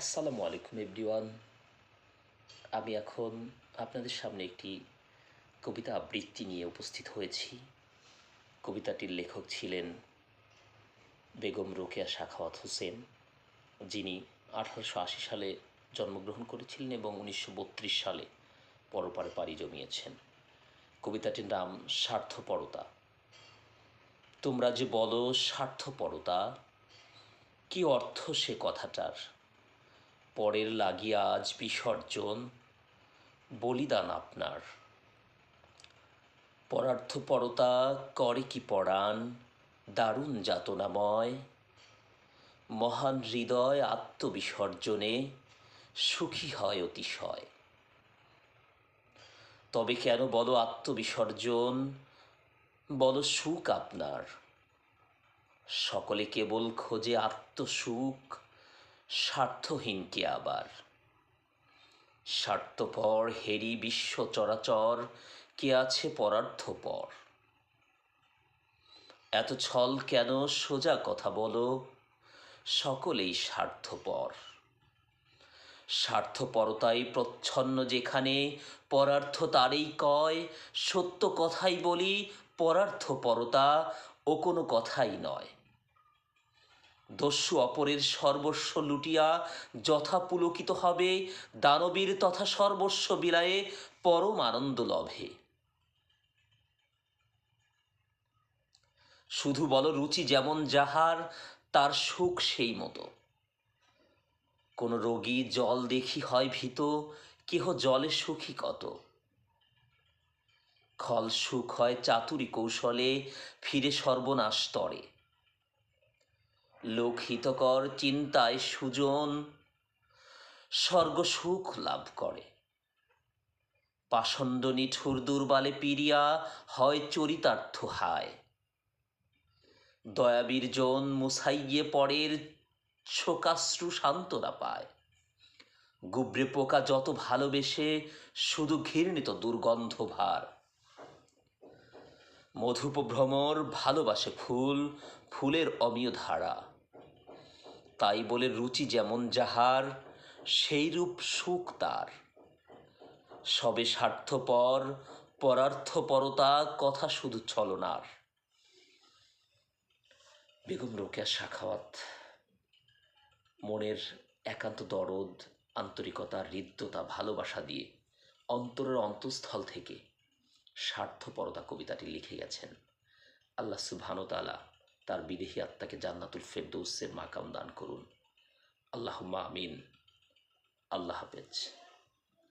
আসসালামু আলাইকুম এভরিওয়ান। আমি এখন আপনাদের সামনে একটি কবিতা আবৃত্তি নিয়ে উপস্থিত হয়েছি। কবিতাটির লেখক ছিলেন বেগম রোকেয়া শাখাওয়াত হোসেন, যিনি আঠারোশো আশি সালে জন্মগ্রহণ করেছিলেন এবং উনিশশো বত্রিশ সালে পরপারে পাড়ি জমিয়েছেন। কবিতাটির নাম স্বার্থপরতা। তোমরা যে বলো স্বার্থপরতা, কি অর্থ সে কথাটার? পরের লাগিয়া আজ বিসর্জন বলিদান আপনার। পরার্থপরতা করে কি পরাণ, দারুণ যাতনাময়। মহান হৃদয় আত্মবিসর্জনে সুখী হয় অতিশয়। তবে কেন বলো আত্মবিসর্জন, বলো সুখ আপনার। সকলে কেবল খোঁজে আত্মসুখ স্বার্থহীন কে আবার? স্বার্থপর হেরি বিশ্ব চরাচর, কে আছে পরার্থপর? এত ছল কেন সোজা কথা বলো? সকলেই স্বার্থপর। স্বার্থপরতাই প্রচ্ছন্ন যেখানে, পরার্থ তারই কয়, সত্য কথাই বলি, পরার্থপরতা ও কোনো কথাই নয়। দস্যু অপরের সর্বস্ব লুটিয়া যথা পুলকিত হবে, দানবীর তথা সর্বস্ব বিলায়ে পরম আনন্দ লভে। শুধু বল রুচি যেমন যাহার, তার সুখ সেই মতো। কোনো রোগী জল দেখি হয় ভীত, কেহ জলে সুখী কত। খল সুখ হয় চাতুরি কৌশলে, ফিরে সর্বনাশ তরে। লোকহিতকর চিন্তায় সুজন স্বর্গ সুখ লাভ করে। পাষণ্ড নিঠুর দুর্বালে পিরিয়া হয় চরিতার্থ হায়। দয়াবীর জন মুসাইয়ে পরের শোকাশ্রু সান্ত্বনা পায়। গুবরে পোকা যত ভালোবেসে, শুধু ঘৃণিত দুর্গন্ধ ভার। মধুপ ভ্রমর ভালোবাসে ফুল, ফুলের অমীয় ধারা। তাই বলে রুচি যেমন যাহার সেই রূপ সুখ তার। সবে স্বার্থপর, পরার্থপরতা কথা শুধু ছলনার। বেগম রোকেয়া শাখাওয়াত, মনের একান্ত দরদ আন্তরিকতা হৃদ্যতা, ভালোবাসা দিয়ে অন্তরের অন্তঃস্থল থেকে স্বার্থপরতা কবিতাটি লিখে গেছেন। আল্লাহ সুবহানতালা তার বিদেহী আত্মাকে জান্নাতুল ফেরদৌসের মাকাম দান করুন। আল্লাহ আমিন। আল্লাহ হাফেজ।